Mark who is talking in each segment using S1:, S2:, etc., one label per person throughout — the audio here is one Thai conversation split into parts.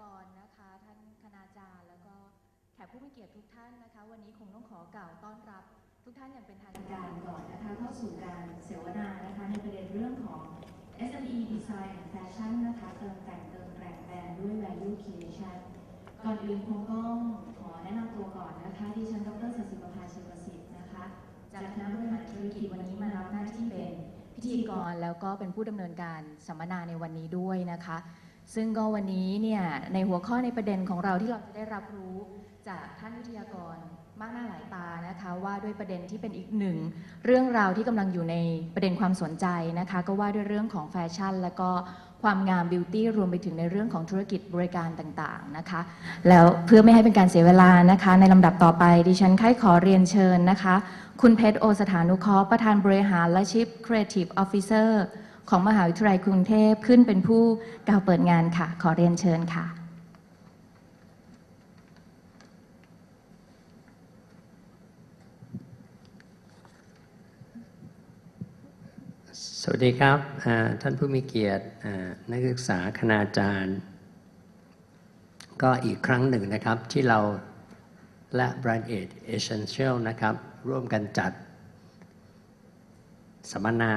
S1: กรนะคะ ท่านคณาจารย์แล้วก็แขกผู้มีเกียรติทุกท่านนะคะ วันนี้คงต้องขอกล่าวต้อนรับทุกท่านอย่างเป็นทางการก่อนนะคะเข้าสู่การเสวนานะคะในประเด็นเรื่องของ SME Design and Fashion นะคะเติมแต่งเติมแต่งแบรนด์ด้วย Value Creation ก่อนอื่นคงต้องขอแนะนำตัวก่อนนะคะดิฉันดรสศิประภาเชยประสิทธิ์นะคะจากคณะบริหารธุรกิจวันนี้มารับหน้าที่เป็นพิธีกรแล้วก็เป็นผู้ดำเนินการสัมมนาในวันนี้ด้วยนะคะ ซึ่งก็วันนี้เนี่ยในหัวข้อในประเด็นของเราที่เราจะได้รับรู้จากท่านวิทยากรมากหน้าหลายตานะคะว่าด้วยประเด็นที่เป็นอีกหนึ่งเรื่องราวที่กำลังอยู่ในประเด็นความสนใจนะคะก็ว่าด้วยเรื่องของแฟชั่น แล้วก็ความงามบิวตี้รวมไปถึงในเรื่องของธุรกิจบริการต่างๆนะคะแล้วเพื่อไม่ให้เป็นการเสียเวลานะคะ ในลำดับต่อไปดิฉันใครขอเรียนเชิญนะคะ คุณเพชรโอสถานุเคราะห์ประธานบริหารและ Chief Creative Officer ของมหาวิทยาลัยกรุงเทพขึ้นเป็นผู้กล่าวเปิดงานค่ะ ขอเรียนเชิญค่ะ
S2: สวัสดีครับท่านผู้มีเกียรตินักศึกษาคณาจารย์ ก็อีกครั้งหนึ่งนะครับที่เราและ Brand Aid Essential นะครับ ร่วมกันจัดสัมมนา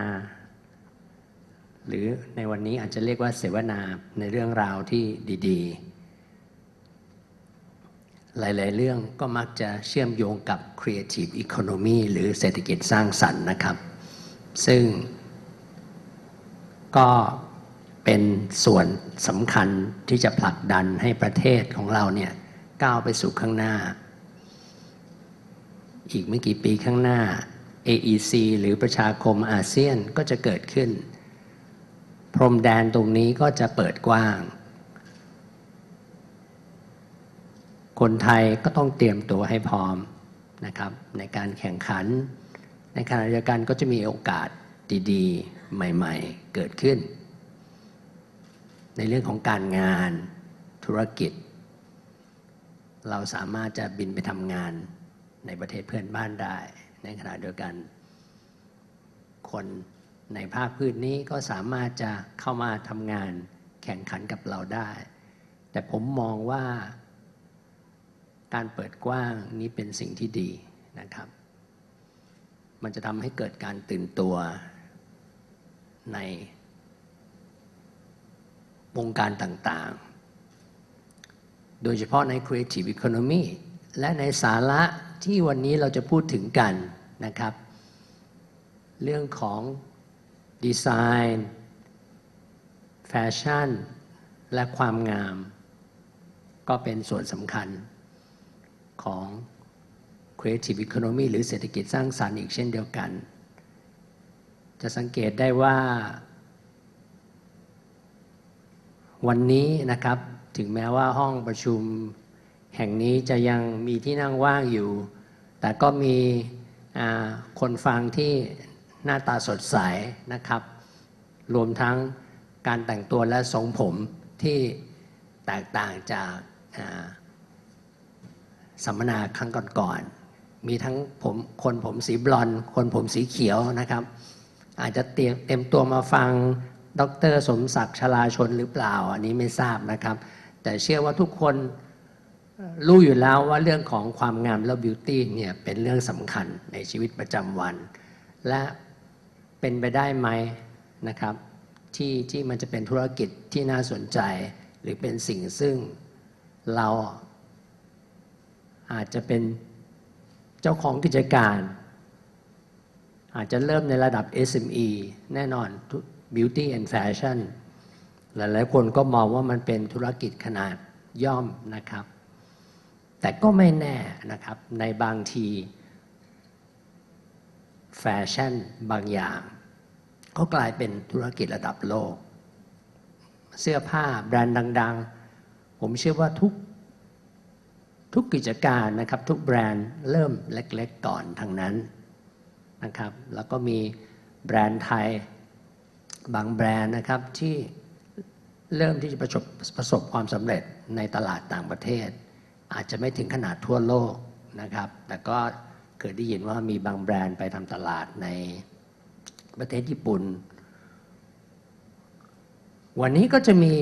S2: หรือในวันนี้อาจจะเรียกว่าเสวนาในเรื่องราวที่ดีๆ หลายๆ เรื่องก็มักจะเชื่อมโยงกับ Creative Economy หรือเศรษฐกิจสร้างสรรค์นะครับ ซึ่งก็เป็นส่วนสำคัญที่จะผลักดันให้ประเทศของเราเนี่ยก้าวไปสู่ข้างหน้า อีกไม่กี่ปีข้างหน้า AEC หรือประชาคมอาเซียนก็จะเกิดขึ้น พรมแดนตรงนี้ก็จะเปิดกว้าง คนไทยก็ต้องเตรียมตัวให้พร้อมนะครับในการแข่งขัน ในขณะเดียวกันก็จะมีโอกาสดีๆ ใหม่ๆ เกิดขึ้น ในเรื่องของการงานธุรกิจ เราสามารถจะบินไปทำงานในประเทศเพื่อนบ้านได้ ในขณะเดียวกัน คน ในภาคพื้นนี้ก็สามารถจะเข้ามาทำงานแข่งขันกับเราได้ แต่ผมมองว่า การเปิดกว้างนี้เป็นสิ่งที่ดีนะครับ มันจะทำให้เกิดการตื่นตัวในวงการต่างๆ โดยเฉพาะใน Creative Economy และในสาระที่วันนี้เราจะพูดถึงกันนะครับ เรื่องของ ดีไซน์แฟชั่น และความงาม ก็เป็นส่วนสำคัญของ Creative Economy หรือเศรษฐกิจสร้างสรรค์อีกเช่นเดียวกัน จะสังเกตได้ว่า วันนี้นะครับถึงแม้ว่าห้องประชุมแห่งนี้จะยังมีที่นั่งว่างอยู่ แต่ก็มีคนฟังที่ หน้าตาสดใสนะครับ รวมทั้งการแต่งตัวและทรงผมที่แตกต่างจากสัมมนาครั้งก่อนๆมีทั้งผมคนผมสีบลอนคนผมสีเขียวนะครับ อาจจะเตรียมเต็มตัวมาฟังดรสมศักดิ์ชลาชนหรือเปล่า อันนี้ไม่ทราบนะครับ แต่เชื่อว่าทุกคนรู้อยู่แล้วว่าเรื่องของความงามและบิวตี้เนี่ยเป็นเรื่องสำคัญในชีวิตประจำวัน และ เป็นไปได้ไหมนะครับที่ที่มันจะเป็นธุรกิจที่น่าสนใจ หรือเป็นสิ่งซึ่งเราอาจจะเป็นเจ้าของกิจการ อาจจะเริ่มในระดับ SME แน่นอน Beauty and Fashion หลายๆคนก็มองว่ามันเป็นธุรกิจขนาดย่อมนะครับ แต่ก็ไม่แน่นะครับในบางที แฟชั่นบางอย่างก็กลายเป็นธุรกิจระดับโลก เสื้อผ้าแบรนด์ดัง ๆ ผมเชื่อว่าทุกทุกกิจการนะครับทุกแบรนด์เริ่มเล็ก ๆ ก่อนทางนั้นนะครับแล้วก็มีแบรนด์ไทยบางแบรนด์นะครับที่เริ่มที่จะประสบประสบความสำเร็จในตลาดต่างประเทศ อาจจะไม่ถึงขนาดทั่วโลกนะครับ แต่ก็ เคยได้ยินว่ามีบางแบรนด์ไปทำตลาดในประเทศญี่ปุ่น วันนี้ก็จะมี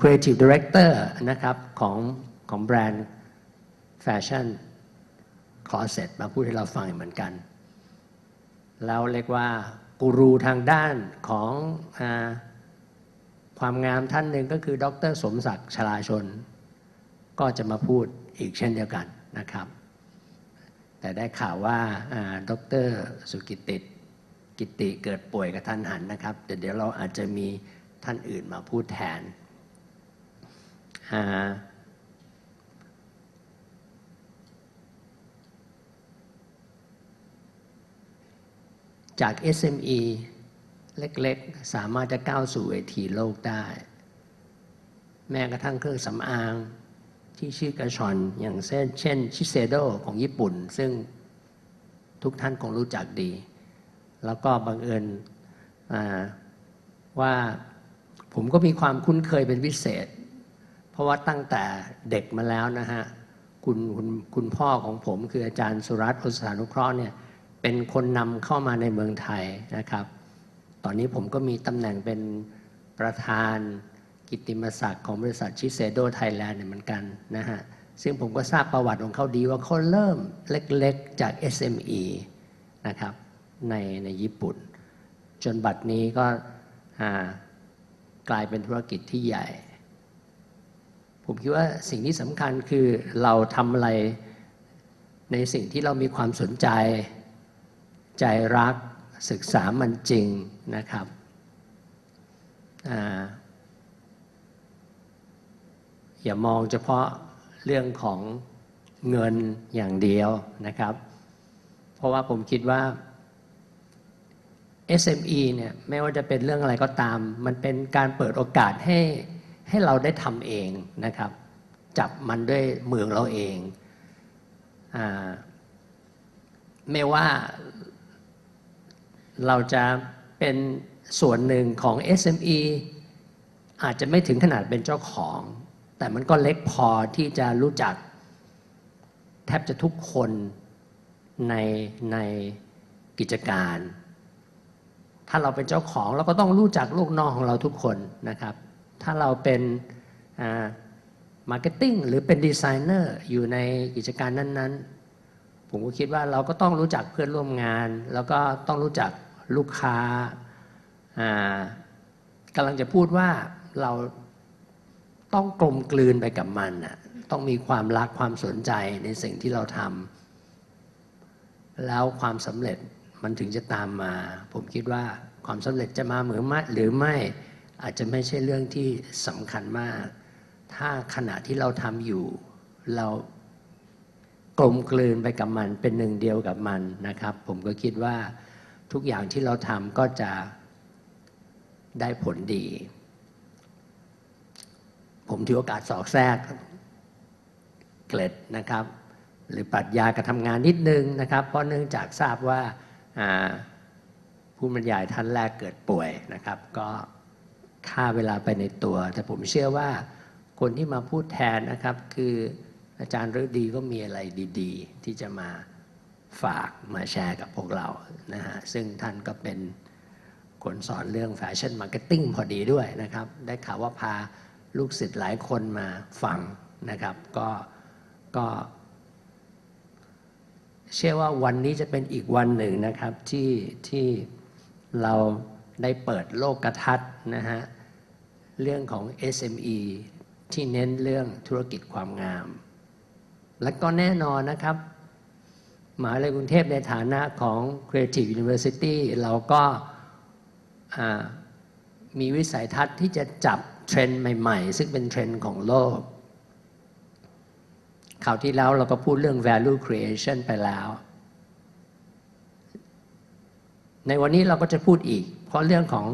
S2: Creative Director นะครับของของแบรนด์แฟชั่น Closet มาพูดให้เราฟังเหมือนกันแล้วเรียกว่ากูรูทางด้านของอความงามท่านหนึ่งก็คือ ดรสมศักดิ์ชลาชน ก็จะมาพูดอีกเช่นเดียวกันนะครับ แต่ได้ข่าวว่าดรสุกิติกิติเกิดป่วยกับท่านหันนะครับแต่เดี๋ยวเราอาจจะมีท่านอื่นมาพูดแทน จาก SME เล็กๆ สามารถจะก้าวสู่เวทีโลกได้ แม้กระทั่งเครื่องสำอาง ที่ชื่อกระชอนอย่างเช่นเช่นชิเซโดของญี่ปุ่น ซึ่งทุกท่านคงรู้จักดี แล้วก็บังเอิญว่าผมก็มีความคุ้นเคยเป็นพิเศษ เพราะว่าตั้งแต่เด็กมาแล้วนะฮะคุณคุณคุณพ่อของผมคืออาจารย์สุรัตน์โอสานุเคราะห์เนี่ยเป็นคนนำเข้ามาในเมืองไทยนะครับ ตอนนี้ผมก็มีตำแหน่งเป็นประธาน กิตติมศักดิ์ของบริษัทชิเซโดไทยแลนด์เนี่ยเหมือนกันนะฮะซึ่งผมก็ทราบประวัติของเขาดีว่าเขาเริ่มเล็กๆจาก SME นะครับในในญี่ปุ่น จนบัดนี้ก็กลายเป็นธุรกิจที่ใหญ่ ผมคิดว่าสิ่งที่สำคัญคือเราทำอะไรในสิ่งที่เรามีความสนใจ ใจรักศึกษามันจริงนะครับ อ่าอย่ามองเฉพาะเรื่องของเงินอย่างเดียวนะครับ เพราะว่าผมคิดว่า SME เนี่ยไม่ว่าจะเป็นเรื่องอะไรก็ตาม มันเป็นการเปิดโอกาสให้ให้เราได้ทำเองนะครับ จับมันด้วยมือของเราเองอไม่ว่าเราจะเป็นส่วนหนึ่งของ SME อาจจะไม่ถึงขนาดเป็นเจ้าของ แต่มันก็เล็กพอที่จะรู้จัก แทบจะทุกคนในในกิจการ ถ้าเราเป็นเจ้าของเราก็ต้องรู้จักลูกน้องของเราทุกคนนะครับ ถ้าเราเป็นมาร์เก็ตติ้งหรือเป็นดีไซเนอร์อยู่ในกิจการนั้น ๆ ผมก็คิดว่าเราก็ต้องรู้จักเพื่อนร่วมงาน แล้วก็ต้องรู้จักลูกค้ากำลังจะพูดว่าเรา ต้องกลมกลืนไปกับมันน่ะต้องมีความรักความสนใจในสิ่งที่เราทำแล้วความสำเร็จมันถึงจะตามมา ผมคิดว่าความสำเร็จจะมาเหมือนไม่หรือไม่อาจจะไม่ใช่เรื่องที่สำคัญมาก ถ้าขณะที่เราทำอยู่ เรากลมกลืนไปกับมันเป็นหนึ่งเดียวกับมันนะครับ ผมก็คิดว่าทุกอย่างที่เราทำก็จะได้ผลดี ผมถือโอกาสสอกแทรกเกล็ดนะครับ หรือปรัชญาการทำงานนิดนึงนะครับ เพราะเนื่องจากทราบว่าผู้บรรยายท่านแรกเกิดป่วยนะครับ ก็ฆ่าเวลาไปในตัว แต่ผมเชื่อว่าคนที่มาพูดแทนนะครับ คืออาจารย์ฤดีก็มีอะไรดี ๆ ที่จะมาฝากมาแชร์กับพวกเรานะฮะซึ่งท่านก็เป็นคนสอนเรื่องแฟชั่นมาร์เก็ตติ้งพอดีด้วยนะครับ ได้ข่าวว่าพา ลูกศิษย์หลายคนมาฟังนะครับ ก็ก็ เชื่อว่าวันนี้จะเป็นอีกวันหนึ่งนะครับที่ที่เราได้เปิดโลกกระทัศน์นะฮะเรื่องของ SME ที่เน้นเรื่องธุรกิจความงาม และก็แน่นอนนะครับมหาวิทยาลัยกรุงเทพในฐานะของ Creative University เราก็มีวิสัยทัศน์ที่จะจับ เทรนด์ใหม่ๆ ซึ่งเป็นเทรนด์ของโลกคราวที่แล้วเราก็พูดเรื่อง value creation ไปแล้ว ในวันนี้เราก็จะพูดอีก เพราะเรื่องของ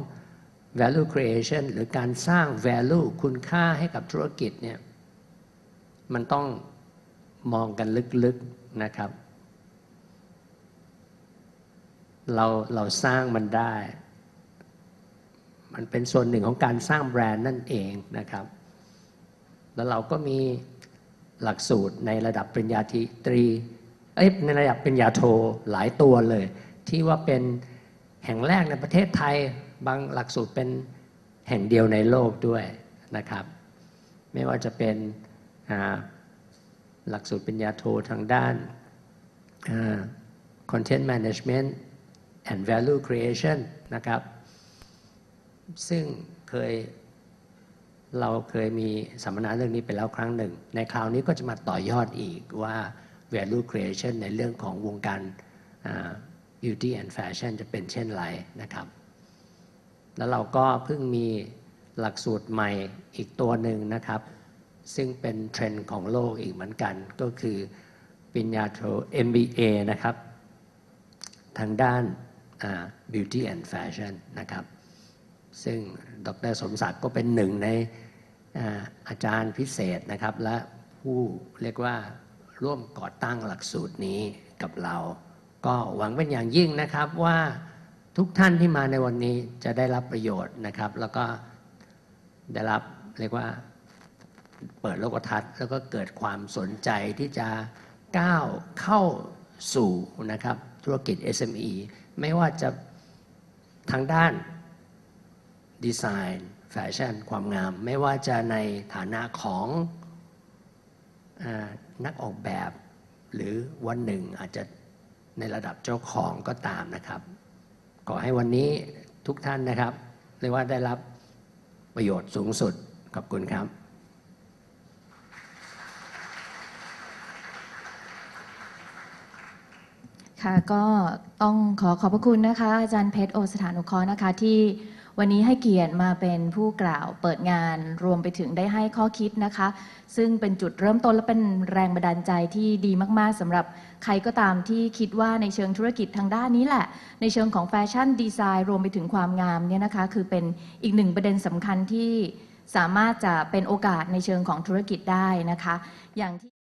S2: value creation หรือการสร้าง value คุณค่าให้กับธุรกิจเนี่ยมันต้องมองกันลึกๆนะครับ เราเราสร้างมันได้ มันเป็นส่วนหนึ่งของการสร้างแบรนด์นั่นเองนะครับ แล้วเราก็มีหลักสูตรในระดับปริญญาตรีในระดับปริญญาโทหลายตัวเลย ที่ว่าเป็นแห่งแรกในประเทศไทยบางหลักสูตรเป็นแห่งเดียวในโลกด้วยนะครับ ไม่ว่าจะเป็นหลักสูตรปริญญาโททางด้าน content management and value creation นะครับ ซึ่งเคยเราเคยมีสัมมนาเรื่องนี้ไปแล้วครั้งหนึ่ง ในคราวนี้ก็จะมาต่อยอดอีกว่า value creation ในเรื่องของวงการ beauty and fashion จะเป็นเช่นไรนะครับ แล้วเราก็เพิ่งมีหลักสูตรใหม่อีกตัวหนึ่งนะครับ ซึ่งเป็นเทรนด์ของโลกอีกเหมือนกัน ก็คือปริญญาโท MBA นะครับ ทางด้าน beauty and fashion นะครับ ซึ่งดรสมศักดิ์ก็เป็นหนึ่งในอาอาจารย์พิเศษนะครับ และผู้เรียกว่าร่วมก่อตั้งหลักสูตรนี้กับเรา ก็หวังเป็นอย่างยิ่งนะครับว่าทุกท่านที่มาในวันนี้จะได้รับประโยชน์นะครับ แล้วก็ได้รับเรียกว่าเปิดโลกทัศน์ แล้วก็เกิดความสนใจที่จะก้าวเข้าสู่นะครับธุรกิจ SME ไม่ว่าจะทางด้าน ดีไซน์แฟชั่นความงาม ไม่ว่าจะในฐานะของอนักออกแบบ หรือวันหนึ่งอาจจะในระดับเจ้าของก็ตามนะครับ ขอให้วันนี้ทุกท่านนะครับ เรียกว่าได้รับประโยชน์สูงสุด ขอบคุณครับ
S1: ค่ะก็ต้องขอขอบพระคุณนะคะ อาจารย์เพชรโอสถานุเคราะห์นะคะที่ วันนี้ให้เกียรติมาเป็นผู้กล่าวเปิดงานรวมไปถึงได้ให้ข้อคิดนะคะ ซึ่งเป็นจุดเริ่มต้นและเป็นแรงบันดาลใจที่ดีมาก ๆสำหรับใครก็ตามที่คิดว่าในเชิงธุรกิจทางด้านนี้แหละ ในเชิงของแฟชั่นดีไซน์รวมไปถึงความงามเนี่ยนะคะ คือเป็นอีกหนึ่งประเด็นสำคัญที่สามารถจะเป็นโอกาสในเชิงของธุรกิจได้นะคะ อย่างที่